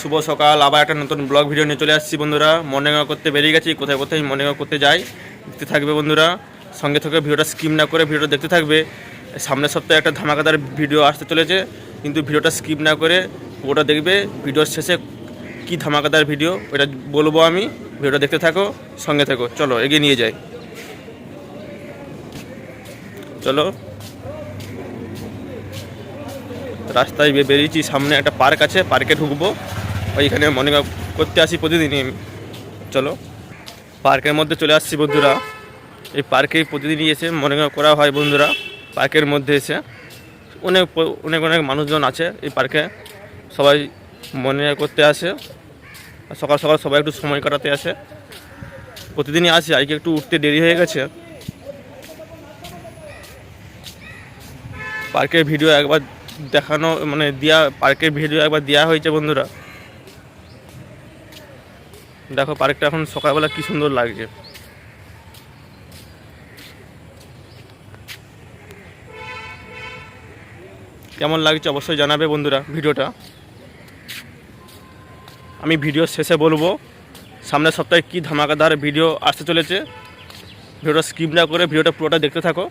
শুভ সকাল। আবার একটা নতুন ব্লগ ভিডিও নিয়ে চলে আসছি বন্ধুরা। মর্নিং ওয়াক করতে বেরিয়ে গেছি। কোথায় কোথায়? মর্নিং ওয়াক করতে যাই। দেখতে থাকবে বন্ধুরা। সঙ্গে থেকে ভিডিওটা স্কিপ না করে ভিডিওটা দেখতে থাকবে। সামনের সপ্তাহে একটা ধামাকাদার ভিডিও আসতে চলেছে। কিন্তু ভিডিওটা স্কিপ না করে ওটা দেখবে। ভিডিওর শেষে কি ধামাকাদার ভিডিও, ওটা বলব আমি। ভিডিওটা দেখতে থাকো, সঙ্গে থাকো। চলো, এগিয়ে নিয়ে যাই। চলো। রাস্তায় বেরিয়েছি, সামনে একটা পার্ক আছে, পার্কে ঢুকবো। ওইখানে ওয়াক করতে আসি প্রতিদিনই। চলো, পার্কের মধ্যে চলে আসছি বন্ধুরা। এই পার্কে প্রতিদিনই এসে ওয়াক করা হয় বন্ধুরা, পার্কের মধ্যে এসে। অনেক অনেক অনেক মানুষজন আছে এই পার্কে। সবাই ওয়াক করতে আসে। সকাল সকাল সবাই একটু সময় কাটাতে আসে। প্রতিদিনই আসি আজকে একটু উঠতে দেরি হয়ে গেছে। পার্কের ভিডিও একবার দেখানো মানে দেওয়া পার্কের ভিডিও একবার দেওয়া হয়েছে বন্ধুরা। দেখো পার্কটা এখন সকালবেলা কি সুন্দর লাগছে। কেমন লাগছে অবশ্যই জানাবে বন্ধুরা ভিডিওটা। আমি ভিডিও শেষে বলব, সামনের সপ্তাহে কী ধামাকাদার ভিডিও আসতে চলেছে। ভিডিওটা স্কিপ না করে ভিডিওটা পুরোটা দেখতে থাকো।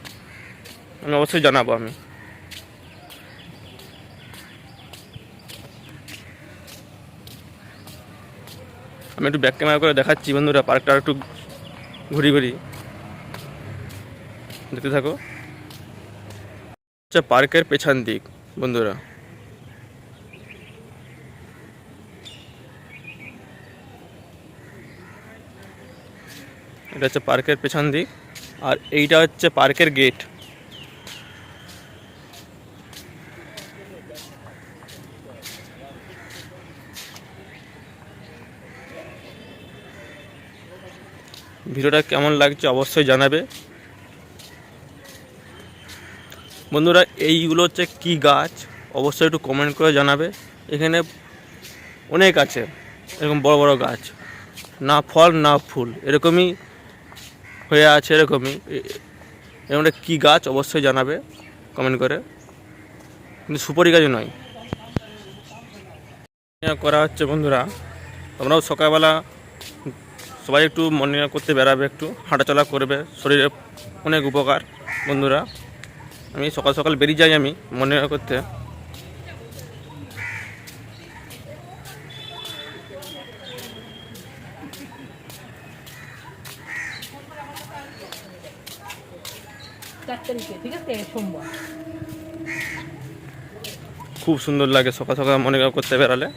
আমি অবশ্যই জানাব আমি। আমি একটু ব্যাক ক্যামেরা করে দেখাচ্ছি বন্ধুরা, পার্কটা একটু ঘুরি ঘুরি। দেখতে থাকো। আচ্ছা পার্কের পেছন দিক, বন্ধুরা। এটা হচ্ছে পার্কের পেছন দিক, আর এইটা হচ্ছে পার্কের গেট ভিডিওটা কেমন লাগছে অবশ্যই জানাবে। বন্ধুরা, এইগুলো হচ্ছে কি গাছ? অবশ্যই একটু কমেন্ট করে জানাবে। এখানে অনেক আছে, এরকম বড় বড় গাছ। না ফল, না ফুল, এরকমই হয়ে আছে, এরকমই। এ- এরকম কী গাছ? অবশ্যই জানাবে কমেন্ট করে। কিন্তু সুপারি গাছ নয়। করা হচ্ছে বন্ধুরা তোমরাও সকালবেলা সবাই একটু মর্নিং করতে বেরাবে একটু হাঁটাচলা করবে। শরীরে অনেক উপকার বন্ধুরা। আমি সকাল সকাল বেরিয়ে যাই আমি মর্নিং করতে। খুব সুন্দর লাগে সকাল সকাল মর্নিং করতে বেরালে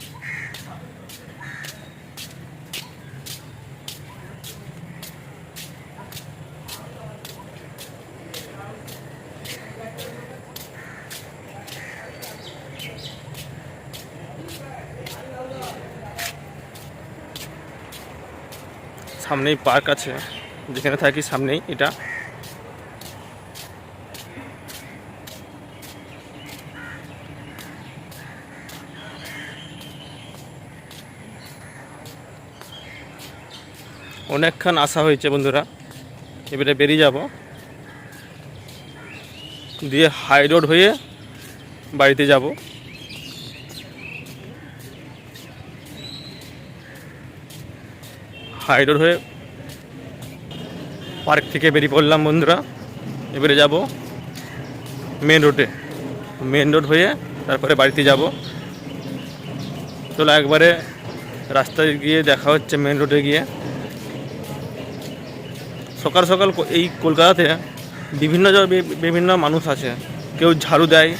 সামনেই পার্ক আছে, যেখানে থাকি সামনেই এটা। অনেকক্ষণ আসা হয়েছে বন্ধুরা, এবারে বেরিয়ে যাব। দিয়ে হাই রোড হয়ে বাড়িতে যাব। হাই রোড হয়ে পার্ক থেকে বেরিয়ে পড়লাম বন্ধুরা। এবারে যাব মেন রোডে মেন রোড হয়ে তারপরে বাড়িতে যাব। চলো একবারে রাস্তায় গিয়ে দেখা হচ্ছে মেন রোডে গিয়ে। সকাল সকাল এই কলকাতাতে বিভিন্ন বিভিন্ন মানুষ আছে। কেউ ঝাড়ু দেয়,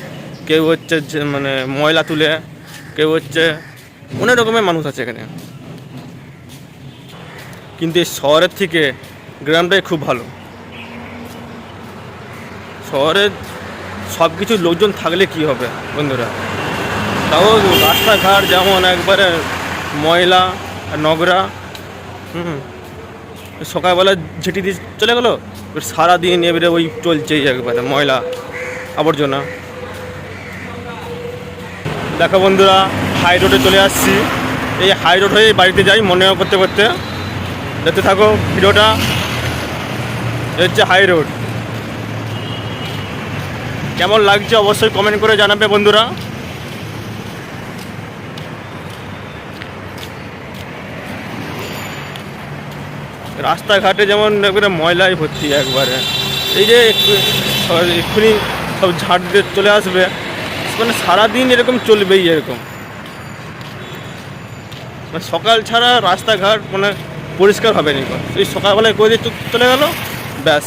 কেউ হচ্ছে মানে ময়লা তুলে, কেউ হচ্ছে অনেক রকমের মানুষ আছে এখানে। কিন্তু এই শহরের থেকে গ্রামটাই খুব ভালো। শহরে সব কিছু লোকজন থাকলে কি হবে বন্ধুরা? তাও রাস্তাঘাট যেমন একবারে ময়লা, নোংরা, হুম, সকালবেলা ঝেঁটি দিয়ে চলে গেলো সারাদিন এবারে ওই চলছেই একবারে ময়লা, আবর্জনা। দেখো বন্ধুরা, হাই রোডে চলে আসছি। এই হাই রোড হয়ে বাড়িতে যাই মনে করতে করতে। দেখতে থাকো, ভিডিওটা। হচ্ছে হাই রোড কেমন লাগছে অবশ্যই কমেন্ট করে জানাবে বন্ধুরা। রাস্তাঘাটে যেমন একবারে ময়লায় ভর্তি একবারে। এই যে এক্ষুনি সব ঝাড় দিয়ে চলে আসবে। মানে সারাদিন এরকম চলবেই এরকম। মানে সকাল ছাড়া রাস্তাঘাট মানে পরিষ্কার হবে না। এই সকালবেলায় করে দিয়ে চলে গেল? ব্যাস।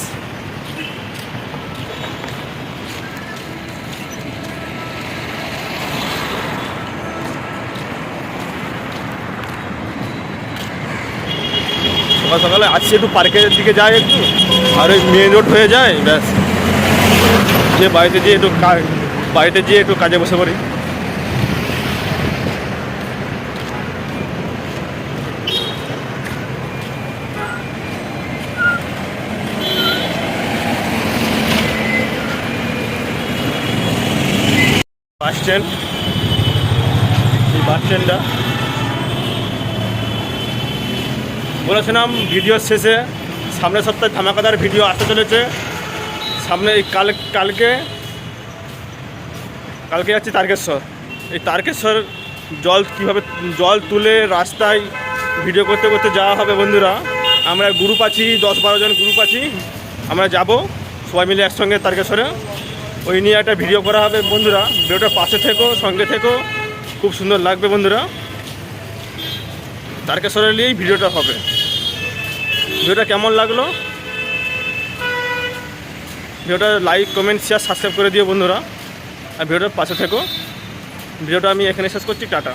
সকাল সকালে আসছি একটু পার্কের দিকে যাই একটু, আর ওই মেন রোড হয়ে যায়, ব্যাস। যে বাড়িতে যেয়ে একটু বাড়িতে যেয়ে একটু কাজে বসে পড়ি। বাস স্ট্যান্ড এই বাস স্ট্যান্ডটা বলেছিলাম ভিডিওর শেষে সামনের সপ্তাহে ধামাকাদার ভিডিও আসতে চলেছে। সামনে এই কাল, কালকে কালকে যাচ্ছি তারকেশ্বর। এই তারকেশ্বর জল কীভাবে, জল তুলে রাস্তায় ভিডিও করতে করতে যাওয়া হবে বন্ধুরা। আমরা গ্রুপ আছি, দশ বারো জন গ্রুপ আছি। আমরা যাব, সবাই মিলে একসঙ্গে তারকেশ্বরে। ওই নিয়ে একটা ভিডিও করা হবে বন্ধুরা। ভিডিওটা পাশে থেকো, সঙ্গে থেকো। খুব সুন্দর লাগবে বন্ধুরা। তারকেশ্বরের নিয়েই ভিডিওটা হবে। ভিডিওটা কেমন লাগল? ভিডিওটা লাইক কমেন্ট শেয়ার সাবস্ক্রাইব করে দিও বন্ধুরা। আর ভিডিওটার পাশে থেকো। ভিডিওটা আমি এখানে শেষ করছি, টাটা।